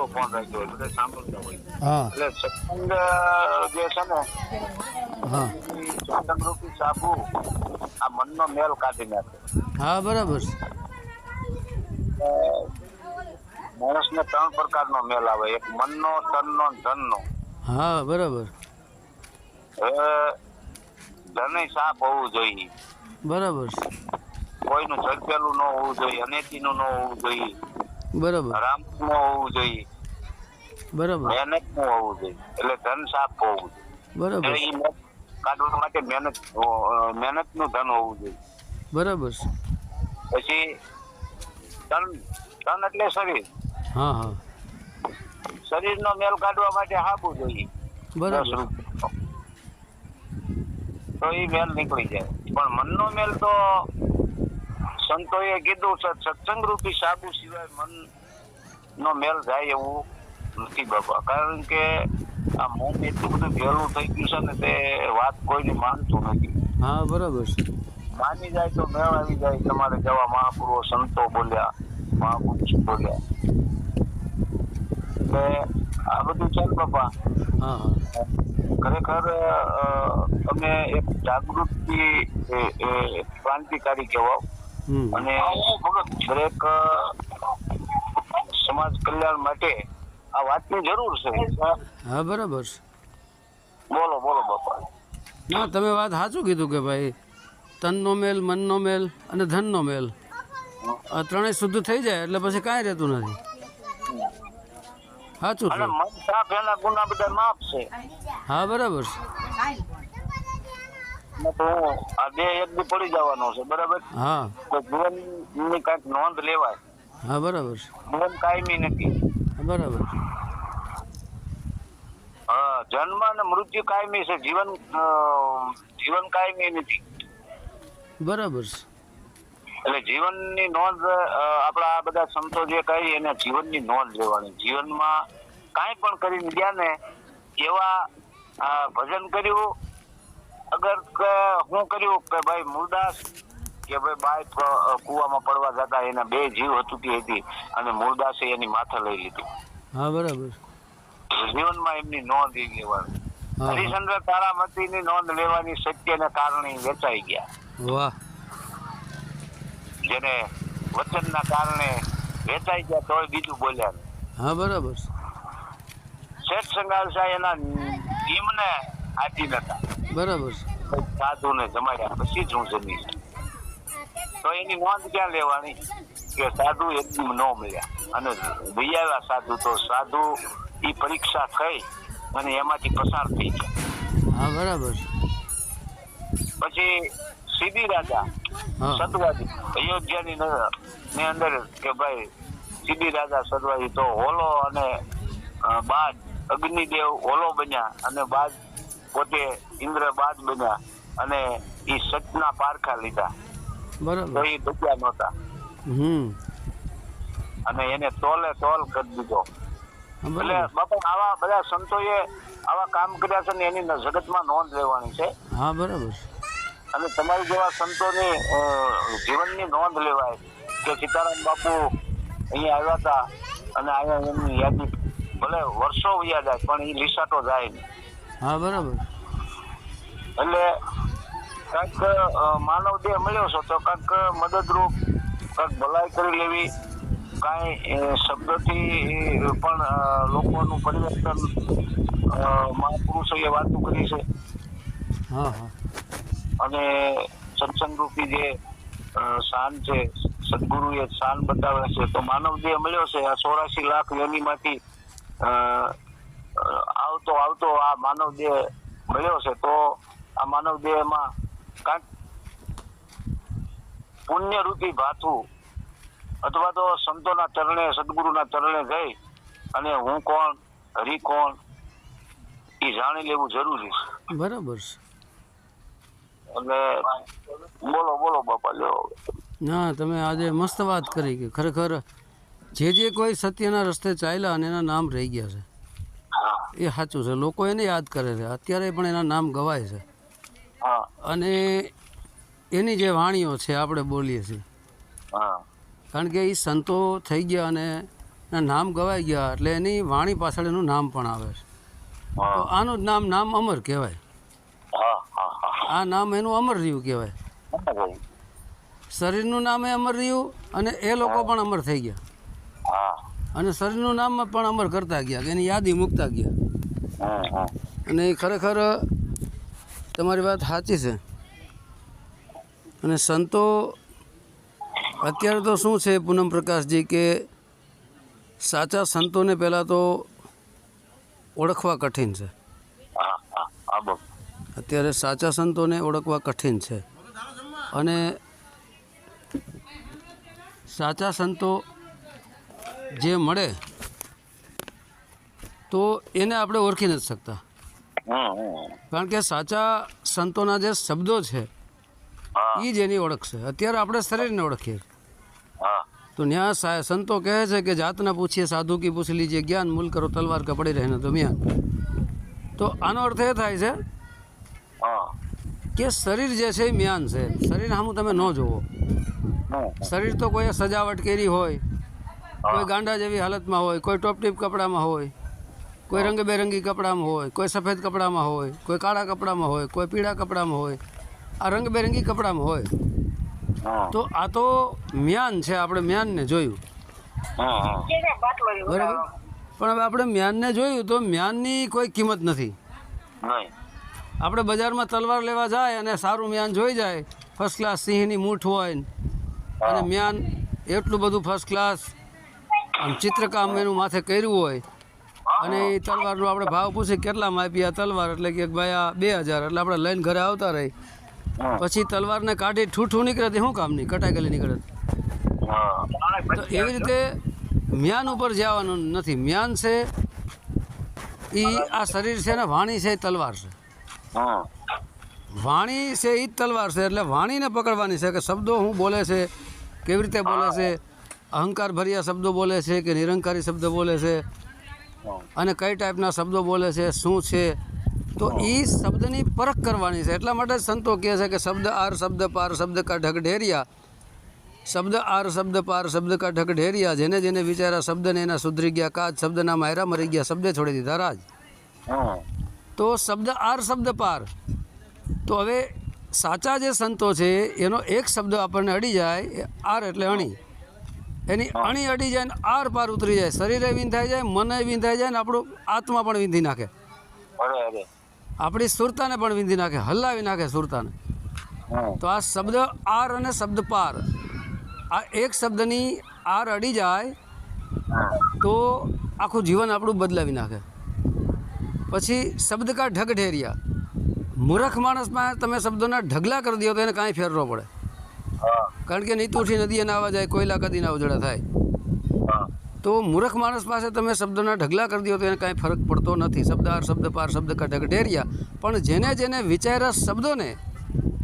ખુલ્લો ફોન રાખ્યો એટલે સાંભળતા હોય. એટલે સત્સંગ જે છે ને સત્સંગરૂપી સાબુ આ મનનો મેલ કાઢી નાખે. હા બરાબર. માણસને ત્રણ પ્રકારનો મેલ આવે એક મનનો તનનો ને ધનનો. હા બરાબર. ધને સાફ હોવું જોઈએ. બરાબર. કોઈનું ઝડપેલું ન હોવું જોઈએ અનેતીનું ન હોવું જોઈએ. બરાબર. રામ ન હોવું જોઈએ. બરાબર. મહેનતનું હોવું જોઈએ એટલે ધન સાફ હોવું જોઈએ. બરાબર. એટલે કાઢવા માટે મહેનત મહેનતનું ધન હોવું જોઈએ. બરાબર છે. પછી ધન ધન એટલે શરીર. હા હા. શરીરનો મેલ કાઢવા માટે હાબુ જોઈએ. બરાબર. તો એ મેલ નીકળી જાય. પણ મનનો મેલ તો સંતોએ કીધું છે સત્સંગ રૂપી સાબુ સિવાય મન નો મેલ જાય એવું નથી બાપા. કારણ કે આ મન એટલું બધું ભેલું થઈ ગયું છે ને તે વાત કોઈને માનતું નથી. હા બરાબર છે. માની જાય તો મેળ આવી જાય. તમારે જવા મહાપુરુષો સંતો બોલ્યા મહાપુરુષ બોલ્યા. એટલે આ બધું ચાલ બાપા. ખરેખર તમે એક જાગૃતિ ક્રાંતિકારી કહેવાઓ. અને અને દરેક સમાજ કલ્યાણ માટે આ વાતની જરૂર છે. હા બરાબર છે. બોલો બોલો બાપા. ના તમે વાત સાચું કીધું કે ભાઈ તનનો મેલ મનનો મેલ અને ધનનો મેલ. આ ત્રણેય શુદ્ધ થઈ જાય એટલે પછી કાંઈ રહેતું નથી. સાચું છે. મન સાફ એના ગુના બધા માફ છે. હા બરાબર છે. તો આ બે એક દી પડી જવાનો છે બરાબર? હા. તો જીવનની કાંઈક નોંધ લેવાય. હા બરાબર છે. જીવન કાયમી નથી. બરાબર જન્મ અને મૃત્યુ કાયમી છે જીવન જીવન કાયમી નથી. બરાબર છે. એટલે જીવનની નોંધ આપણા આ બધા સંતો જે કહી એને જીવનની નોંધ લેવાની. જીવનમાં કાંઈ પણ કરીને ગયા ને એવા ભજન કર્યું. અગર હું કર્યું કે ભાઈ મુરદાસ કે ભાઈ બાઈ કુવામાં પડવા જતા એના બે જીવ હતુતી હતી અને મુરદાસે એની માથે લઈ લીધી. હા બરાબર. જીવનમાં એમની નોંધ એ લેવાની. હા તારામતી ની નોંધ લેવાની સત્યને કારણે વેચાઈ ગયા. વાહ. જેને વચનના કારણે વેચાઈ ગયા તોય બીજું બોલ્યા હા બરાબર શેઠ સંગાલ સાહેબ એના ટીમને આપી નતા. બરાબર સાધુ સાધુને જમાડ્યા પછી જ હું જમી તો એની નોંધ ક્યાં લેવાની? કે સાધુ એકદમ ન મળ્યા. અને બીજા સાધુ તો સાધુ ઈ પરીક્ષા થઈ અને એમાંથી પસાર થઈ હા બરાબર. પછી સીધી રાજા હા. અયોધ્યાની ન- અંદર કે ભાઈ સીધી રાજા સદવાદી તો હોલો અને બાદ બાજ અગ્નિદેવ હોલો બન્યા અને બાજ પોતે ઇન્દ્ર બાજ બન્યા અને એ સતના પારખા લીધા. બરાબર. એ બચ્યા નહોતા. હમ. અને એને તોલે તોલ કરી દીધો. એટલે બાપા આવા બધા સંતોએ આવા કામ કર્યા છે ને એની જગતમાં નોંધ લેવાની છે. હા બરાબર અને તમારી જેવા સંતોની જીવન જીવનની નોંધ લેવાય કે સીતારામ બાપુ અહીંયા આવ્યા હતા અને અહીંયા એમની યાદી ભલે વર્ષો વયા જાય પણ એ લીસાટો જાય નહીં. હા બરાબર. એટલે કાંઈક માનવ દેહ મળ્યો છે તો કંઈક મદદરૂપ કંઈક ભલાઈ કરી લેવી. કાંઈ શબ્દથી પણ લોકોનું પરિવર્તન મહાપુરુષોએ વાતો કરી છે. હા હા. અને સત્સંગ રૂપી જે શાન છે સદગુરુએ શાન બતાવે છે તો માનવ દેહ મળ્યો છે. આ ચોરાશી લાખ યોનીમાંથી આવતો આવતો આ માનવ દેહ મળ્યો છે. તો આ માનવ દેહમાં કાંઈક પુણ્યરૂપી ભાથું અથવા તો સંતોના ચરણે સદગુરુના ચરણે ગઈ અને હું કોણ હરિ કોણ એ જાણી લેવું જરૂરી છે. બરાબર છે. અને બોલો બોલો બાપા લ્યો ના તમે આજે મસ્ત વાત કરી કે ખરેખર જે જે કોઈ સત્યના રસ્તે ચાલ્યા અને એના નામ રહી ગયા છે. એ સાચું છે. લોકો એને યાદ કરે છે. અત્યારે પણ એના નામ ગવાય છે. હા. અને એની જે વાણીઓ છે આપણે બોલીએ છીએ. હા. કારણ કે એ સંતો થઈ ગયા અને એના નામ ગવાઈ ગયા એટલે એની વાણી પાછળ એનું નામ પણ આવે છે. તો આનું જ નામ નામ અમર કહેવાય. આ નામ એનું અમર રહ્યું કહેવાય. શરીરનું નામ એ અમર રહ્યું અને એ લોકો પણ અમર થઈ ગયા. અને શરીરનું નામ પણ અમર કરતા ગયા કે એની યાદી મૂકતા ગયા. અને એ ખરેખર તમારી વાત સાચી છે. અને સંતો અત્યારે તો શું છે પૂનમ પ્રકાશજી કે સાચા સંતોને પહેલાં તો ઓળખવા કઠિન છે. અત્યારે સાચા સંતોને ઓળખવા કઠિન છે. અને સાચા સંતો જે મળે તો એને આપણે ઓળખી નથી શકતા. કારણ કે સાચા સંતોના જે શબ્દો છે એ જ એની ઓળખ છે. અત્યારે આપણે શરીરને ઓળખીએ હા. તો ન્યા સંતો કહે છે કે જાતના પૂછીએ સાધુ કી પૂછી લીજીએ જ્ઞાન મૂલ કરો તલવાર કપડી રહેને તો મ્યાન. તો આનો અર્થ એ થાય છે કે શરીર જે છે એ મ્યાન છે. શરીર સામું તમે ન જોવો શરીર તો કોઈ સજાવટ કરી હોય કોઈ ગાંડા જેવી હાલતમાં હોય કોઈ ટોપટીપ કપડામાં હોય કોઈ રંગબેરંગી કપડામાં હોય કોઈ સફેદ કપડામાં હોય કોઈ કાળા કપડામાં હોય કોઈ પીળા કપડામાં હોય આ રંગબેરંગી કપડામાં હોય. તો આ તો મ્યાન છે આપણે મ્યાનને જોયું. બરાબર? પણ હવે આપણે મ્યાનને જોયું તો મ્યાનની કોઈ કિંમત નથી. આપણે બજારમાં તલવાર લેવા જાય અને સારું મ્યાન જોઈ જાય. ફર્સ્ટ ક્લાસ સિંહની મૂઠ હોય અને મ્યાન એટલું બધું ફર્સ્ટ ક્લાસ આમ ચિત્રકામ એનું માથે કર્યું હોય. અને એ તલવારનો આપણે ભાવ પૂછે કેટલામાં આપી આ તલવાર? એટલે કે ભાઈ આ બે હજાર. એટલે આપણે લઈને ઘરે આવતા રહી. પછી તલવારને કાઢી ઠૂઠું નીકળે તે શું કામની કટાઈ ગયેલી નીકળે તો. એવી રીતે મ્યાન ઉપર જવાનું નથી. મ્યાન છે એ આ શરીર છે ને વાણી છે એ તલવાર છે. વાણી છે એ જ તલવાર છે. એટલે વાણીને પકડવાની છે કે શબ્દો હું બોલે છે કેવી રીતે બોલે છે અહંકાર ભર્યા શબ્દો બોલે છે કે નિરંકારી શબ્દ બોલે છે? અને કઈ ટાઈપના શબ્દો બોલે છે? શું છે? તો એ શબ્દની પરખ કરવાની છે. એટલા માટે સંતો કહે છે કે શબ્દ આર શબ્દ પાર શબ્દ કા ઢગ ઢેરિયા. શબ્દ આર શબ્દ પાર શબ્દ કા ઢગ ઢેરિયા. જેને જેને વિચાર્યા શબ્દને એના સુધરી ગયા કાચ શબ્દના માયરા મરી ગયા શબ્દે છોડી દીધા. રાજ. તો શબ્દ આર શબ્દ પાર. તો હવે સાચા જે સંતો છે એનો એક શબ્દ આપણને અડી જાય એ આર એટલે અણી. એની અણી અડી જાય ને આર પાર ઉતરી જાય. શરીરે વિંધાઈ જાય મને વિંધાઈ જાય ને આપણું આત્મા પણ વિંધી નાખે. અરે. આપણી સુરતાને પણ વિંધી નાખે હલાવી નાખે સુરતાને. તો આ શબ્દ આર અને શબ્દ પાર. આ એક શબ્દની આર અડી જાય તો આખું જીવન આપણું બદલાવી નાખે. પછી શબ્દ કા ઢગ ઢેરિયા. મૂર્ખ માણસમાં તમે શબ્દોના ઢગલા કરી દો તો એને કાંઈ ફેરવો પડે. કારણ કે નીતુઠી નદી નદીએ નાવા જાય કોયલા કદી ના ઉજળા થાય. તો મૂર્ખ માણસ પાસે તમે શબ્દોના ઢગલા કરી દો તો એને કાંઈ ફરક પડતો નથી. શબ્દ આર શબ્દ પાર શબ્દ કા ઢગ ઢેરિયા પણ જેને જેને વિચાર્યા શબ્દોને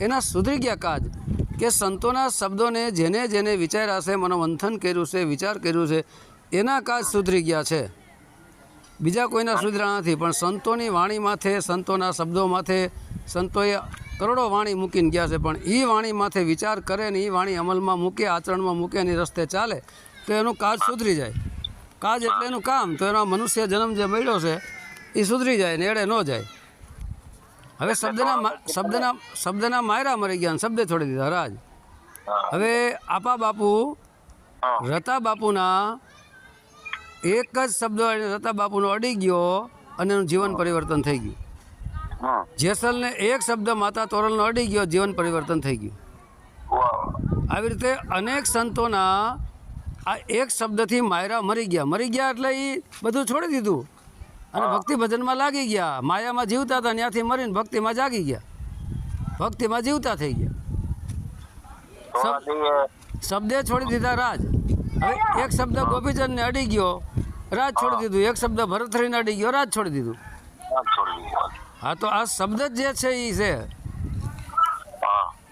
એના સુધરી ગયા કાજ કે સંતોના શબ્દોને જેને જેને વિચાર્યા છે, મનોમંથન કર્યું છે, વિચાર કર્યું છે, એના કાજ સુધરી ગયા છે. બીજા કોઈના સુધરા નથી, પણ સંતોની વાણી માથે, સંતોના શબ્દો માથે સંતોએ કરોડો વાણી મૂકીને ગયા છે, પણ એ વાણી માથે વિચાર કરે ને એ વાણી અમલમાં મૂકે, આચરણમાં મૂકે એની રસ્તે ચાલે, તો એનું કાજ સુધરી જાય. કાજ એટલે એનું કામ તો એનો મનુષ્ય જન્મ જે મળ્યો છે એ સુધરી જાય ને એડે ન જાય. હવે શબ્દના શબ્દના શબ્દના માયરા મરી ગયા શબ્દે છોડી દીધા રાજ. હવે આપા બાપુ રતા બાપુના એક જ શબ્દ રતા બાપુનો અડી ગયો અને એનું જીવન પરિવર્તન થઈ ગયું. જેસલને એક શબ્દ માતા તોરલનો અડી ગયો જીવન પરિવર્તન થઈ ગયું. આવી રીતે અનેક સંતોના આ એક શબ્દથી માયરા મરી ગયા. મરી ગયા એટલે એ બધું છોડી દીધું. અને ભક્તિ ભજનમાં લાગી ગયા. માયામાં જીવતા હતા ત્યાંથી મરીને ભક્તિમાં જાગી ગયા. ભક્તિમાં જીવતા થઈ ગયા. શબ્દે છોડી દીધા રાજ. હવે એક શબ્દ ગોપીચંદને અડી ગયો. રાજ છોડી દીધું. એક શબ્દ ભરતરીને અડી ગયો. રાજ છોડી દીધું. આ છોડી દીધું. હા. તો આ શબ્દ જ જે છે એ છે.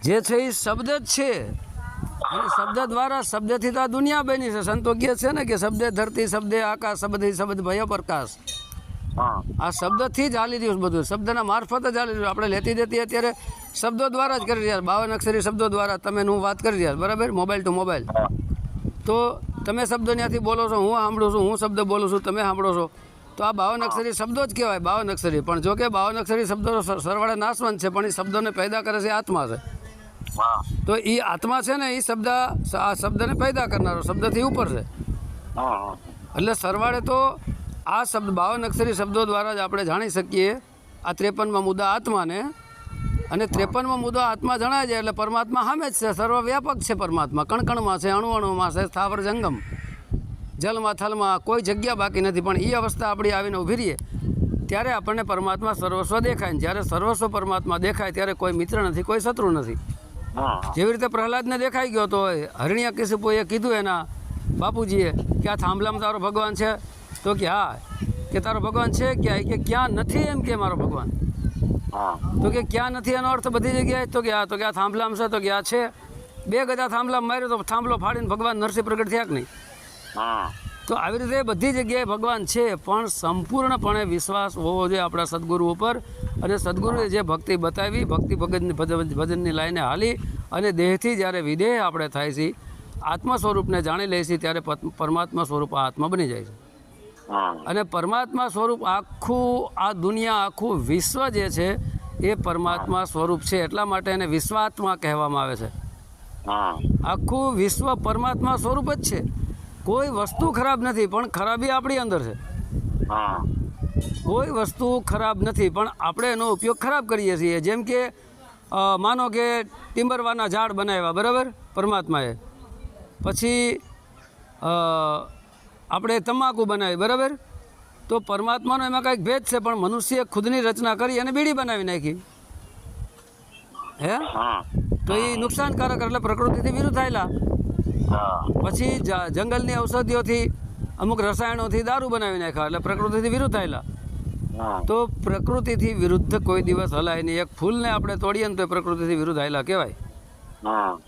જે છે એ શબ્દ જ છે. અને શબ્દ દ્વારા શબ્દથી તો આ દુનિયા બની છે. સંતો કહે છે ને કે શબ્દે ધરતી શબ્દે આકાશ શબ્દ શબ્દ ભય પ્રકાશ. આ શબ્દથી જ હાલી રહ્યું છે બધું. શબ્દના મારફત જ હાલી રહ્યું આપણે લેતી દેતી અત્યારે શબ્દો દ્વારા જ કરી રહ્યા બાવન અક્ષરી શબ્દો દ્વારા તમે હું વાત કરી રહ્યા બરાબર? મોબાઈલ ટુ મોબાઈલ તો તમે શબ્દ ત્યાંથી બોલો છો હું સાંભળું છું હું શબ્દ બોલું છું તમે સાંભળો છો. તો આ બાવન અક્ષરી શબ્દો જ કહેવાય બાવન અક્ષરી. પણ જો કે બાવન અક્ષરી શબ્દો સર- સરવાળે નાશવંત છે પણ એ શબ્દોને પેદા કરે છે આત્મા છે. તો એ આત્મા છે ને એ શબ્દ આ શબ્દને પેદા કરનારો શબ્દથી ઉપર છે. એટલે સરવાળે તો આ શબ્દ બાવન અક્ષરી શબ્દો દ્વારા જ આપણે જાણી શકીએ. આ ત્રેપનમાં મુદ્દા આત્માને. અને ત્રેપનમાં મુદ્દો આત્મા જણાય છે એટલે પરમાત્મા સામે જ છે સર્વવ્યાપક છે પરમાત્મા. કણકણમાં છે અણુ અણુમાં છે સ્થાવર જંગમ. જલમાં થલમાં કોઈ જગ્યા બાકી નથી પણ એ અવસ્થા આપણી આવીને ઊભી રહીએ. ત્યારે આપણને પરમાત્મા સર્વસ્વ દેખાય ને જ્યારે સર્વસ્વ પરમાત્મા દેખાય ત્યારે કોઈ મિત્ર નથી કોઈ શત્રુ નથી. જેવી રીતે પ્રહલાદને દેખાઈ ગયો તો હરણ્યા કિશપુએ કીધું એના બાપુજીએ કે આ થાંભલામાં તારો ભગવાન છે. તો કે હા કે તારો ભગવાન છે ક્યાં કે ક્યાં નથી એમ કે મારો ભગવાન? તો કે ક્યાં નથી એનો અર્થ બધી જગ્યાએ? તો કે આ તો કે આ થાંભલામાં છે તો કે આ છે. બે ગજા થાંભલામાં માર્યો તો થાંભલો ફાડીને ભગવાન નરસિંહ પ્રગટ થયા કે નહીં? તો આવી રીતે બધી જગ્યાએ ભગવાન છે પણ સંપૂર્ણપણે વિશ્વાસ હોવો જોઈએ આપણા સદગુરુ ઉપર. અને સદગુરુએ જે ભક્તિ બતાવી ભક્તિ ભગતની ભજન- ભજનની લાઈને હાલી અને દેહથી જ્યારે વિદેહ આપણે થાય છે આત્મ સ્વરૂપને જાણી લઈએ છીએ ત્યારે પરમાત્મા સ્વરૂપ આ આત્મા બની જાય છે. અને પરમાત્મા સ્વરૂપ આખું આ દુનિયા આખું વિશ્વ જે છે એ પરમાત્મા સ્વરૂપ છે એટલા માટે એને વિશ્વાત્મા કહેવામાં આવે છે. આખું વિશ્વ પરમાત્મા સ્વરૂપ જ છે. કોઈ વસ્તુ ખરાબ નથી પણ ખરાબી આપણી અંદર છે. કોઈ વસ્તુ ખરાબ નથી પણ આપણે એનો ઉપયોગ ખરાબ કરીએ છીએ. જેમ કે માનો કે ટિમ્બરવાના ઝાડ બનાવ્યા બરાબર? પરમાત્માએ. પછી આપણે તમાકુ બનાવી બરાબર? તો પરમાત્માનો એમાં કંઈક ભેદ છે પણ મનુષ્યએ ખુદની રચના કરી અને બીડી બનાવી નાખી. હે? તો એ નુકસાનકારક એટલે પ્રકૃતિથી વિરુદ્ધ થયેલા પછી જંગલની ઔષધિઓથી અમુક રસાયણોથી દારૂ બનાવી નાખ્યા એટલે પ્રકૃતિથી વિરુદ્ધ થયેલા તો પ્રકૃતિથી વિરુદ્ધ કોઈ દિવસ હલાય નહીં. એક ફૂલને આપણે તોડીએ ને તો પ્રકૃતિથી વિરુદ્ધ આવેલા કહેવાય.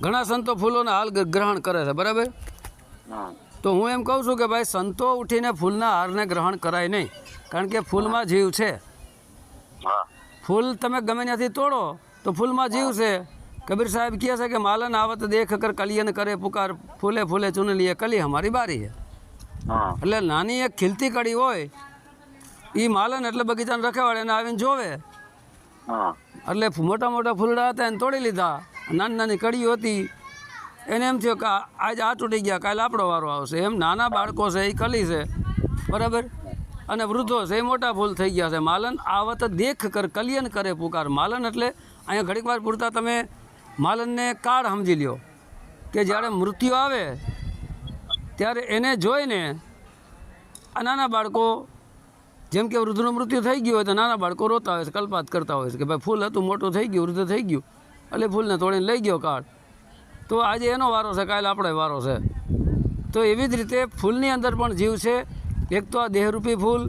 ઘણા સંતો ફૂલોના હાલ ગ્રહણ કરે છે બરાબર? તો હું એમ કહું છું કે ભાઈ સંતો ઉઠીને ફૂલના હારને ગ્રહણ કરાય નહીં. કારણ કે ફૂલમાં જીવ છે. હા. ફૂલ તમે ગમે ત્યાંથી તોડો તો ફૂલમાં જીવ છે. કબીર સાહેબ કહે છે કે માલન આવત દેખ કર કલિયન કરે પુકાર ફૂલે ફૂલે ચૂન લીએ કલી અમારી બારી છે એટલે નાની એક ખીલતી કડી હોય એ માલન એટલે બગીચાને રખેવાળે એને આવીને જોવે. એટલે મોટા મોટા ફૂલડા હતા એને તોડી લીધા. નાની નાની કડીઓ હતી. એને એમ થયું કે આજ આ તૂટી ગયા કાલે આપણો વારો આવશે. એમ નાના બાળકો છે એ કલી છે. બરાબર? અને વૃદ્ધો છે એ મોટા ફૂલ થઈ ગયા છે. માલન આવત દેખ કર કલિયન કરે પુકાર. માલન એટલે અહીંયા ઘડીક વાર પૂરતા તમે માલનને કાળ સમજી લ્યો કે જ્યારે મૃત્યુ આવે, ત્યારે એને જોઈને આ નાના બાળકો, જેમ કે વૃદ્ધનું મૃત્યુ થઈ ગયું હોય તો નાના બાળકો રોતા હોય છે, કલ્પાત કરતા હોય છે કે ભાઈ ફૂલ હતું, મોટું થઈ ગયું, વૃદ્ધ થઈ ગયું, એટલે ફૂલને તોડીને લઈ ગયો કાળ. તો આજે એનો વારો છે, કાલે આપણે વારો છે. તો એવી જ રીતે ફૂલની અંદર પણ જીવ છે. એક તો આ દેહરૂપી ફૂલ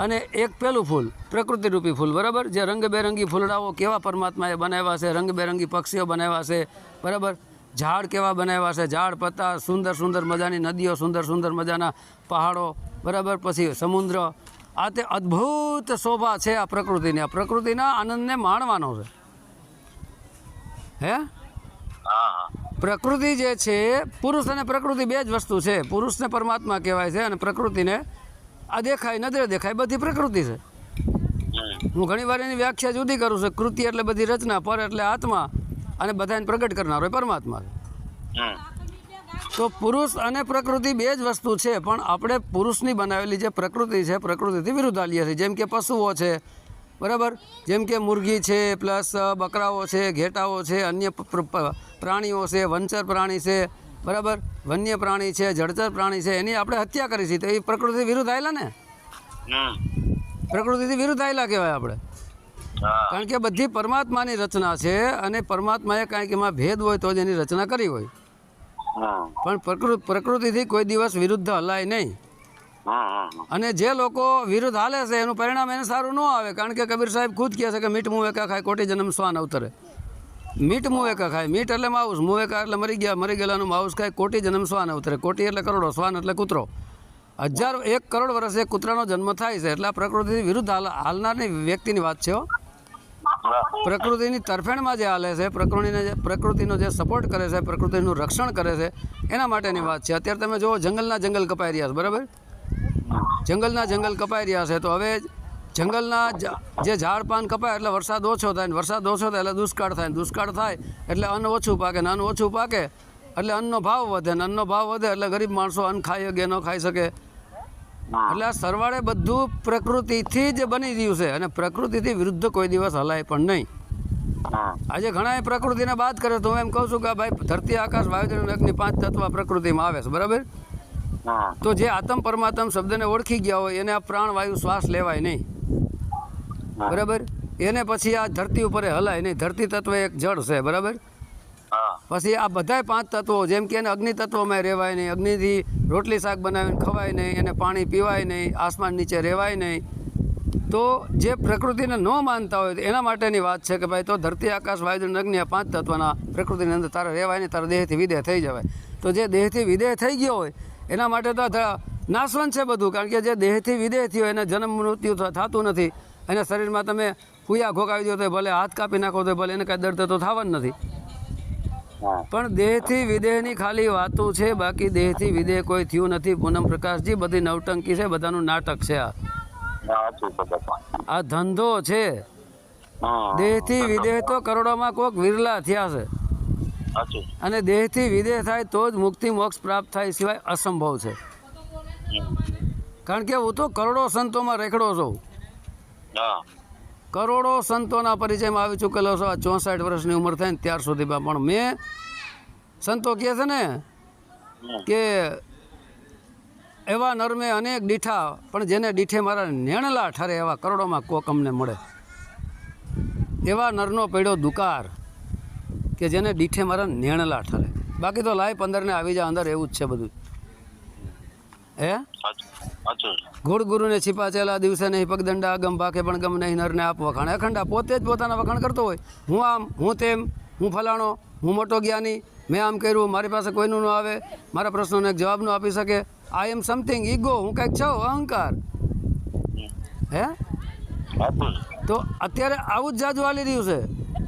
અને એક પહેલું ફૂલ, પ્રકૃતિરૂપી ફૂલ, બરાબર? જે રંગબેરંગી ફૂલડાઓ કેવા પરમાત્માએ બનાવ્યા છે, રંગબેરંગી પક્ષીઓ બનાવ્યા છે, બરાબર? ઝાડ કેવા બનાવ્યા છે? ઝાડ, પત્તા, સુંદર સુંદર મજાની નદીઓ, સુંદર સુંદર મજાના પહાડો, બરાબર? પછી સમુદ્ર. આ તે અદ્ભુત શોભા છે આ પ્રકૃતિની. આ પ્રકૃતિના આનંદને માણવાનો છે. હે? પ્રકૃતિ જે છે, પુરુષ અને પ્રકૃતિ બે જ વસ્તુ છે. પુરુષને પરમાત્મા કહેવાય છે અને પ્રકૃતિને આ દેખાય નજરે દેખાય બધી પ્રકૃતિ છે. હું ઘણી વાર એની વ્યાખ્યા જુદી કરું છું. કૃતિ એટલે બધી રચના પર એટલે આત્મા અને બધાને પ્રગટ કરનારો પરમાત્મા છે. તો પુરુષ અને પ્રકૃતિ બે જ વસ્તુ છે પણ આપણે પુરુષની બનાવેલી જે પ્રકૃતિ છે પ્રકૃતિથી વિરુદ્ધ આલીએ છીએ જેમ કે પશુઓ છે બરાબર? જેમ કે મુરગી છે પ્લસ બકરાઓ છે ઘેટાઓ છે અન્ય પ્રાણીઓ છે વંચર પ્રાણી છે બરાબર? વન્ય પ્રાણી છે જળચર પ્રાણી છે એની આપણે હત્યા કરી છે. તો એ પ્રકૃતિ વિરુદ્ધ આવેલા ને? પ્રકૃતિથી વિરુદ્ધ આવેલા કહેવાય આપણે. કારણ કે બધી પરમાત્માની રચના છે અને પરમાત્માએ કાંઈક એમાં ભેદ હોય તો જ એની રચના કરી હોય. પણ પ્રકૃતિ પ્રકૃતિથી કોઈ દિવસ વિરુદ્ધ હલાય નહીં. અને જે લોકો વિરુદ્ધ હાલે છે એનું પરિણામ એને સારું ન આવે. કારણ કે કબીર સાહેબ ખુદ કહે છે કે મીઠ મું એકા ખાય કોટી જન્મ શ્વાન અવતરે. મીઠ મું એકા ખાય? મીઠ એટલે માઉસ. મુવેકા એટલે મરી ગયા. મરી ગયેલાનું માઉસ ખાય. કોટી જન્મ શ્વાન અવતરે. કોટી એટલે કરોડો. શ્વાન એટલે કૂતરો. હજાર, એક કરોડ વર્ષે કૂતરાનો જન્મ થાય છે. એટલે આ પ્રકૃતિથી વિરુદ્ધ હાલ, હાલનારની વ્યક્તિની વાત છે પ્રકૃતિની તરફેણમાં જે હાલે છે, પ્રકૃતિને જે, પ્રકૃતિનો જે સપોર્ટ કરે છે, પ્રકૃતિનું રક્ષણ કરે છે, એના માટેની વાત છે. અત્યારે તમે જુઓ, જંગલના જંગલ કપાઈ રહ્યા છે. બરાબર? જંગલના જંગલ કપાઈ રહ્યા છે. તો હવે જંગલના જે ઝાડ પાન કપાય એટલે વરસાદ ઓછો થાય ને વરસાદ ઓછો થાય એટલે દુષ્કાળ થાય દુષ્કાળ થાય એટલે અન્ન ઓછું પાકે ને અન્ન ઓછું પાકે એટલે અન્નનો ભાવ વધે ને અન્નનો ભાવ વધે એટલે ગરીબ માણસો અન્ન ખાઈ શકે ન ખાઈ શકે. એટલે આ સરવાળે બધું પ્રકૃતિથી જ બની રહ્યું છે અને પ્રકૃતિથી વિરુદ્ધ કોઈ દિવસ હલાય પણ નહીં. આજે ઘણા પ્રકૃતિને બાદ કરે તો હું એમ કહું છું કે ભાઈ ધરતી આકાશ વાયુજન અગ્નિ પાંચ તત્વ પ્રકૃતિમાં આવે છે બરાબર? તો જે આતમ પરમાત્મ શબ્દને ઓળખી ગયા હોય એને આ પ્રાણવાયુ શ્વાસ લેવાય નહીં. બરાબર? એને પછી આ ધરતી ઉપર હલાય નહીં. ધરતી તત્વ એક જળ છે બરાબર? પછી આ બધાય પાંચ તત્વો જેમ કે એને અગ્નિ તત્વમાં રહેવાય નહીં. અગ્નિથી રોટલી શાક બનાવીને ખવાય નહીં એને પાણી પીવાય નહીં આસમાન નીચે રહેવાય નહીં. તો જે પ્રકૃતિને ન માનતા હોય એના માટેની વાત છે કે ભાઈ તો ધરતી આકાશ વાયુ અગ્નિ આ પાંચ તત્વના પ્રકૃતિની અંદર તારે રહેવાય નહીં તારા દેહથી વિદેહ થઈ જવાય. તો જે દેહથી વિદેહ થઈ ગયો હોય એના માટે તો નાશવંત છે બધું કારણ કે જે દેહથી વિદેહ થયો એને જન્મ મૃત્યુ થતું નથી. એના શરીરમાં તમે કુયા ખોકાવી દો તો ભલે હાથ કાપી નાખો તો ભલે એને કાંઈ દર્દ તો થવાનું નથી. પણ દેહથી વિદેહની ખાલી વાતો છે બાકી દેહથી વિદેહ કોઈ થયું નથી. પૂનમ પ્રકાશજી બધી નવટંકી છે બધાનું નાટક છે આ. આ ધંધો છે. દેહથી વિદેહ તો કરોડોમાં કોક વિરલા થયા છે. અને દેહથી વિદેહ થાય તો જ મુક્તિ મોક્ષ પ્રાપ્ત થાય સિવાય અસંભવ છે. કારણ કે હું તો કરોડો સંતોમાં રેખડો છું. કરોડો સંતોના પરિચયમાં આવી ચૂકેલો છું. આ ચોસઠ વર્ષની ઉંમર થાય ને ત્યાર સુધીમાં પણ મેં સંતો કહે છે ને કે એવા નરમે અનેક દીઠા પણ જેને દીઠે મારા નેણલા ઠરે એવા કરોડોમાં કોક અમને મળે. એવા નરનો પડ્યો દુકાર કે જેને દીઠે મારા નેણલા ઠરે. બાકી તો લાય પંદરને આવી જાય અંદર એવું જ છે બધું. હે. ગુડ ગુરુને છીપા ચેલા દિવસે નહીં, પગદંડા ગમ ભાખે પણ ગમ નહીં, નરને આપ વખાણ. અખંડા પોતે જ પોતાના વખાણ કરતો હોય. હું આમ, હું તેમ, હું ફલાણો, હું મોટો જ્ઞાની. મેં આમ કર્યું, મારી પાસે કોઈનું ન આવે. મારા પ્રશ્નોને જવાબ ન આપી શકે. આઈ એમ સમથિંગ ઈગો હું કંઈક છું, અહંકાર. હે? તો અત્યારે આવું જ જાજુ આલી રહ્યું છે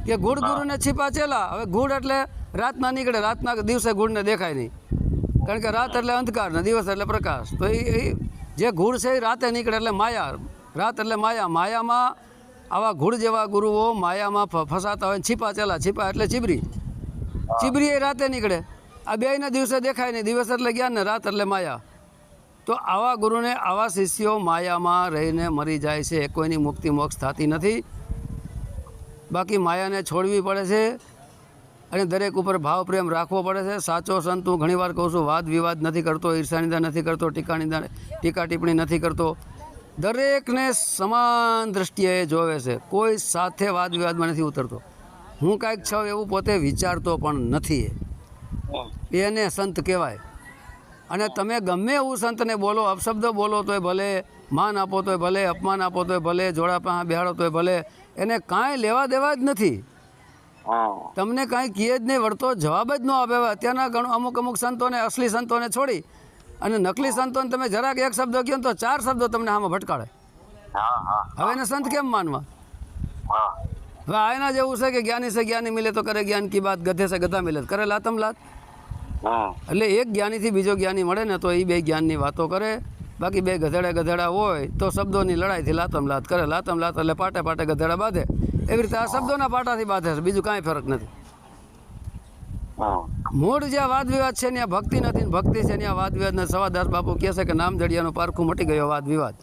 કે ગુડ ગુરુને છીપા ચેલા હવે ગુડ એટલે રાતના નીકળે, રાતના દિવસે ગુડને દેખાય નહીં. કારણ કે રાત એટલે અંધકાર ને દિવસ એટલે પ્રકાશ. તો એ જે ગુડ છે એ રાતે નીકળે એટલે માયા. રાત એટલે માયા. માયામાં આવા ગુડ જેવા ગુરુઓ માયામાં ફસાતા હોય છીપા ચેલા છીપા એટલે ચીબરી. ચીબરી એ રાતે નીકળે. આ બેયના દિવસે દેખાય નહીં. દિવસ એટલે જ્ઞાન ને રાત એટલે માયા. તો આવા ગુરુને આવા શિષ્યો માયામાં રહીને મરી જાય છે. કોઈની મુક્તિ મોક્ષ થતી નથી. બાકી માયાને છોડવી પડે છે. અને દરેક ઉપર ભાવ પ્રેમ રાખવો પડે છે. સાચો સંત હું ઘણીવાર કહું છું, વાદ વિવાદ નથી કરતો, ઈર્ષાનિંદા નથી કરતો, ટીકાનિંદા, ટીકા ટિપ્પણી નથી કરતો. દરેકને સમાન દ્રષ્ટિએ જોવે છે. કોઈ સાથે વાદ વિવાદમાં નથી ઉતરતો. હું કાંઈક છું એવું પોતે વિચારતો પણ નથી એને સંત કહેવાય. અને તમે ગમે એવું સંતને બોલો, અપશબ્દ બોલો, તોય ભલે, માન આપો, તોય ભલે, અપમાન આપો, તોય ભલે જોડા પાસે બેહાડો, તોય ભલે, એને કાંઈ લેવા દેવા જ નથી. તમને કાંઈ કહે જ નહીં વળતો જવાબ જ ન આપે. હવે અત્યારના ઘણું અમુક અમુક સંતોને અસલી સંતોને છોડી અને નકલી સંતોને તમે જરાક એક શબ્દ કહો તો ચાર શબ્દો તમને આમાં ભટકાડે. હવે એને સંત કેમ માનવા? હવે આ એના જેવું છે કે જ્ઞાની છે જ્ઞાની મિલે તો કરે જ્ઞાન કી બાત ગધે છે ગધા મિલે. કરે લાતમ લાત. એટલે એક જ્ઞાનીથી બીજો જ્ઞાની મળે ને તો એ બે જ્ઞાનની વાતો કરે. બાકી બે ગધેડા ગધેડા હોય તો શબ્દોની લડાઈથી લાતમ લાત. કરે લાતમ લાત એટલે પાટે પાટે ગધેડા બાંધે. એવી રીતે આ શબ્દોના પાટાથી બાંધે છે. બીજું કાંઈ ફરક નથી. મૂળ જ્યાં વાદ વિવાદ છે ત્યાં ભક્તિ નથી ભક્તિ છે ત્યાં વાદ વિવાદ ને સવાદાસ બાપુ કહે છે કે નામ જડિયાનું પારખું મટી ગયો વાદ વિવાદ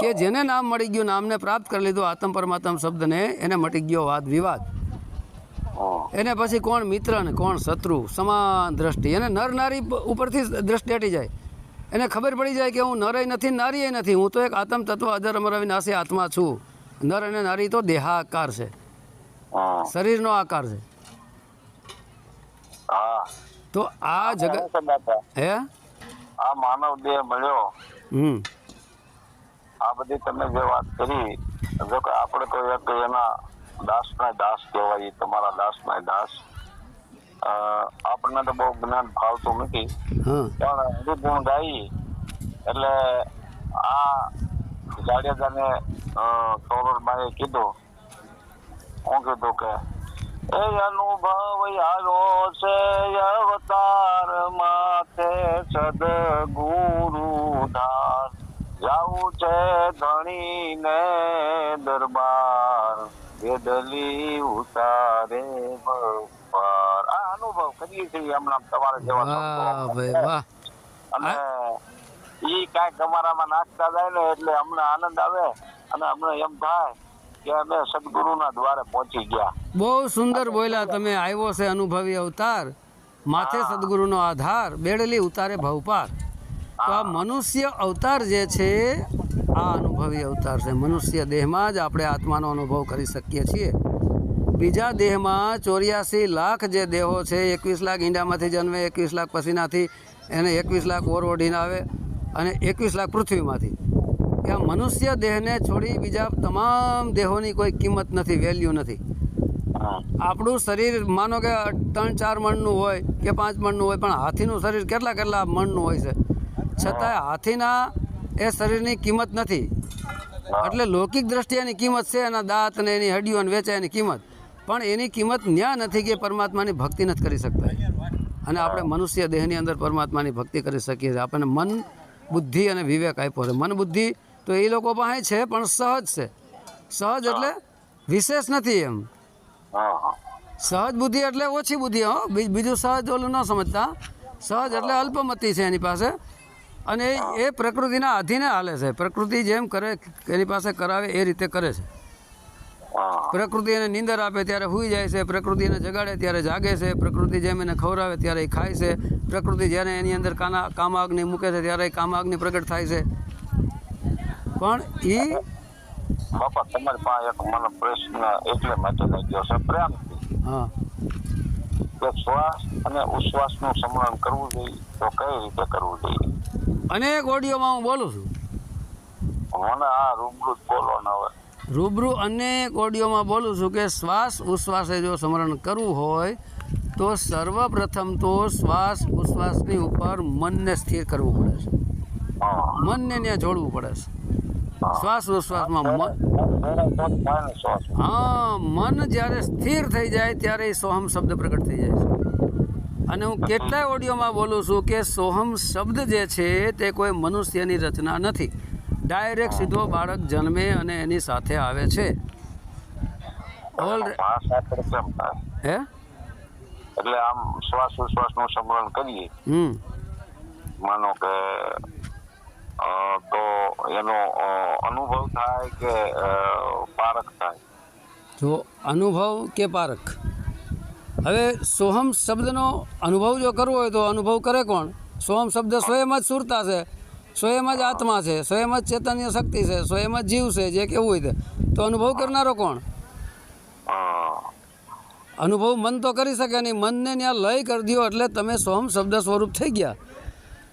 કે જેને નામ મળી ગયું નામને પ્રાપ્ત કરી લીધું આત્મ પરમાત્મ શબ્દને એને મટી ગયો વાદ વિવાદ એને પછી કોણ મિત્ર ને કોણ શત્રુ? સમાન દ્રષ્ટિ. એને નર નારી ઉપરથી દ્રષ્ટિ હટી જાય. એને ખબર પડી જાય કે હું નરય નથી નારીય નથી. હું તો એક આત્મ તત્વ અધર અમર નાસી આત્મા છું. નર અને નારી તો દેહાકાર છે. હમ. શરીરનો આકાર છે. હા. તો આ જગત હે? આ માનવ દેહ મળ્યો. હમ. આ બધી તમે જે વાત કરી જો કે આપણે તો એક એના દાસના દાસ કહેવાય તમારા દાસના દાસ. અ, આપણને તો બહુ જ્ઞાન ફાવતું નથી. પણ હરિગુણ ગાઈ એટલે આ જાડેજાને સોરલબાઈએ કીધું. હું કીધું કે એ અનુભવ યારો છે અવતાર માથે સદગુરુ ધાર જાવું છે ધણી ને દરબાર વેદલી ઉતારે પર આ અનુભવ કરીએ છીએ હમણાં તમારે જેવા અને ઈ કાંઈક અમારામાં નાખતા જાય ને એટલે અમને આનંદ આવે અને અમને એમ થાય કે અમે સદગુરુના દ્વારે પહોંચી ગયા. બહુ સુંદર બોલ્યા તમે. આવ્યો છે અનુભવી અવતાર. માથે સદગુરુનો આધાર બેડલી ઉતારે ભવપાર. તો આ મનુષ્ય અવતાર જે છે આ અનુભવી અવતાર છે. મનુષ્ય દેહમાં જ આપણે આત્માનો અનુભવ કરી શકીએ છીએ. બીજા દેહમાં ચોર્યાસી લાખ જે દેહો છે એકવીસ લાખ ઈંડામાંથી જન્મે એકવીસ લાખ પસીનાથી એને એકવીસ લાખ ઓર ઓઢીને આવે. અને એકવીસ લાખ પૃથ્વીમાંથી. કે આ મનુષ્ય દેહને છોડી બીજા તમામ દેહોની કોઈ કિંમત નથી વેલ્યુ નથી. આપણું શરીર માનો કે ત્રણ ચાર મણનું હોય કે પાંચ મણનું હોય પણ હાથીનું શરીર કેટલા કેટલા મણનું હોય છે? છતાંય હાથીના એ શરીરની કિંમત નથી. એટલે લૌકિક દ્રષ્ટિએ એની કિંમત છે એના દાંત ને એની હડીઓ ને વેચાય એની કિંમત. પણ એની કિંમત ન્યા નથી કે પરમાત્માની ભક્તિ નથી કરી શકતા. અને આપણે મનુષ્ય દેહની અંદર પરમાત્માની ભક્તિ કરી શકીએ છીએ. આપણને મન બુદ્ધિ અને વિવેક આપ્યો છે. મન બુદ્ધિ તો એ લોકો પાસે છે પણ સહજ છે. સહજ એટલે વિશેષ નથી એમ. સહજ બુદ્ધિ એટલે ઓછી બુદ્ધિ હો. બીજું સહજ ઓલું ન સમજતા. સહજ એટલે અલ્પમતી છે એની પાસે. અને એ- પ્રકૃતિના આધીને હાલે છે. પ્રકૃતિ જેમ કરે એની પાસે કરાવે એ રીતે કરે છે. પ્રકૃતિ એને નીંદર આપે ત્યારે સૂઈ જાય છે પ્રકૃતિ એને જગાડે ત્યારે જાગે છે પ્રકૃતિ જેમ એને ખવડાવે ત્યારે એ ખાય છે પ્રકૃતિ જ્યારે એની અંદર કાના કામાગ્નિ મૂકે છે ત્યારે કામાગ્નિ પ્રગટ થાય છે. પણ એ બાપા તમારી પાસે એક મને પ્રશ્ન એટલે માટે લાગ્યો છે પ્રેમથી. હા. કે શ્વાસ અને ઉશ્વાસનું સમરણ કરવું જોઈએ તો કઈ રીતે કરવું જોઈએ? અનેક ઓડિયોમાં હું બોલું છું. મને આ રૂબરૂ બોલો ને હવે રૂબરૂ અનેક ઓડિયોમાં બોલું છું કે શ્વાસ ઉશ્વાસે જો સ્મરણ કરવું હોય, તો સર્વપ્રથમ તો શ્વાસ ઉશ્વાસની ઉપર મનને સ્થિર કરવું પડે છે. મનને ત્યાં જોડવું પડે છે. શ્વાસ ઉશ્વાસમાં મન હા, મન જ્યારે સ્થિર થઈ જાય ત્યારે એ સોહમ શબ્દ પ્રગટ થઈ જાય છે. અને હું કેટલાય ઓડિયોમાં બોલું છું કે સોહમ શબ્દ જે છે તે કોઈ મનુષ્યની રચના નથી. ડાયરેક્ટ સીધો બાળક જન્મે અને એની સાથે આવે છે. હે? એટલે આમ શ્વાસ વિશ્વાસનું સમરણ કરીએ. હમ. માનો કે તો એનો અનુભવ થાય કે પારખ થાય? જો અનુભવ કે પારખ? હવે સોહમ શબ્દનો અનુભવ જો કરવો હોય તો અનુભવ કરે કોણ? સોહમ શબ્દ સ્વયં જ સુરતા છે. સ્વયં જ આત્મા છે સ્વયં જ ચેતન્ય શક્તિ છે સ્વયં જ જીવ છે જે કેવું હોય તે. તો અનુભવ કરનારો કોણ? અનુભવ મન તો કરી શકે નહીં મનને ત્યાં લય કરી દો એટલે તમે સોહમ શબ્દ સ્વરૂપ થઈ ગયા.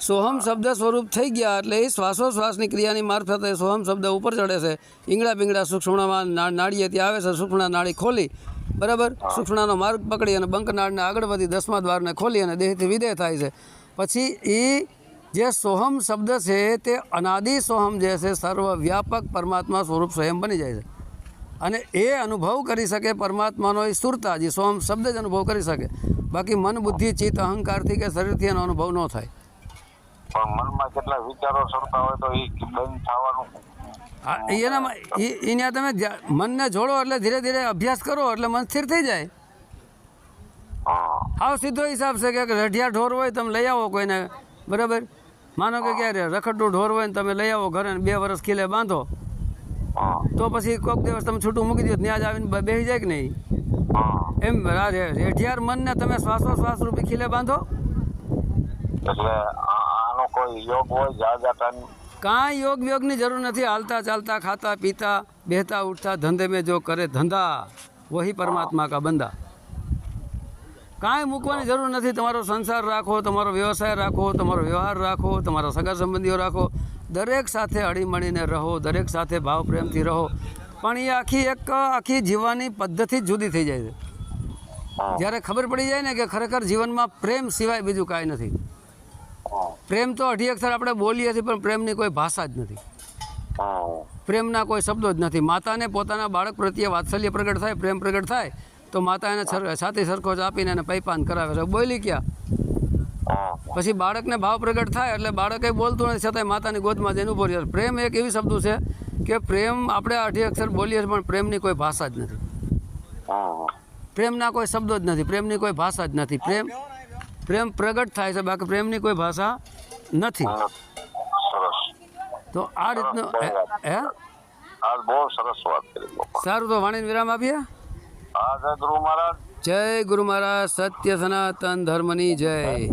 સોહમ શબ્દ સ્વરૂપ થઈ ગયા એટલે એ શ્વાસોશ્વાસની ક્રિયાની મારફતે સોહમ શબ્દ ઉપર ચડે છે. ઈંગડા પિંગડા સુક્ષુણામાં ના- નાડીએ ત્યાં આવે છે સુક્ષુણા નાળી ખોલી બરાબર? સુક્ષુણાનો માર્ગ પકડી અને બંકનાળને આગળ વધી દસમા દ્વારને ખોલી અને દેહથી વિદેહ થાય છે. પછી એ જે સોહમ શબ્દ છે તે અનાદિ સોહમ જે છે સર્વવ્યાપક પરમાત્મા સ્વરૂપ સ્વયં બની જાય છે. અને એ અનુભવ કરી શકે પરમાત્માનો એ સુરતા જે સોહમ શબ્દ જ અનુભવ કરી શકે. બાકી મન બુદ્ધિ ચિત્ત અહંકારથી કે શરીરથી એનો અનુભવ ન થાય. પણ મનમાં કેટલા વિચારો સરતા હોય તો એ બંધ થવાનું. આ એનામાં એના તમે મનને જોડો એટલે ધીરે ધીરે અભ્યાસ કરો એટલે મન સ્થિર થઈ જાય. હા. આવ સીધો હિસાબ છે કે રઢિયા ઢોર હોય તમે લઈ આવો કોઈને. બરાબર? માનો કે ક્યારે રખડતું ઢોર હોય ને તમે લઈ આવો ઘરે બે વર્ષ ખીલે બાંધો તો પછી કોઈક દિવસ તમે છૂટું મૂકી દો ત્યાં જ આવીને બેસી જાય કે નહીં? એમ રેઢિયાર મનને તમે શ્વાસોશ્વાસ રૂપી ખીલે બાંધો? એટલે આનો કોઈ યોગ હોય જાજા કાંઈ યોગ યોગની જરૂર નથી. હાલતા ચાલતા ખાતા પીતા બેહતા ઉઠતા ધંધે મેં જો કરે ધંધા વહી પરમાત્મા કા બંદા. કાંઈ મૂકવાની જરૂર નથી. તમારો સંસાર રાખો તમારો વ્યવસાય રાખો તમારો વ્યવહાર રાખો તમારા સગા સંબંધીઓ રાખો. દરેક સાથે અડીમણીને રહો દરેક સાથે ભાવ પ્રેમથી રહો. પણ એ આખી એક આખી જીવવાની પદ્ધતિ જ જુદી થઈ જાય છે. જ્યારે ખબર પડી જાય ને કે ખરેખર જીવનમાં પ્રેમ સિવાય બીજું કાંઈ નથી. પ્રેમ તો અઢી અક્ષર આપણે બોલીએ છીએ પણ પ્રેમની કોઈ ભાષા જ નથી. પ્રેમના કોઈ શબ્દો જ નથી. માતાને પોતાના બાળક પ્રત્યે વાત્સલ્ય પ્રગટ થાય પ્રેમ પ્રગટ થાય તો માતા એને છાતી સરખો જ આપીને એને પૈપાન કરાવે છે. બોલી ક્યાં? પછી બાળકને ભાવ પ્રગટ થાય એટલે બાળકે બોલતું નથી છતાંય માતાની ગોદમાં જઈને ઊભો રહ્યો પ્રેમ એક એવી શબ્દ છે કે પ્રેમ આપણે અઢી અક્ષર બોલીએ છીએ પણ પ્રેમની કોઈ ભાષા જ નથી. પ્રેમના કોઈ શબ્દો જ નથી પ્રેમની કોઈ ભાષા જ નથી. પ્રેમ પ્રેમ પ્રગટ થાય છે બાકી પ્રેમની કોઈ ભાષા નથી. તો આ રીતનું હે- હે બહુ સરસ વાત કરી. સારું તો વાણીને વિરામ આપીએ. જય ગુરુ મહારાજ. જય ગુરુ મહારાજ સત્ય સનાતન ધર્મની જય.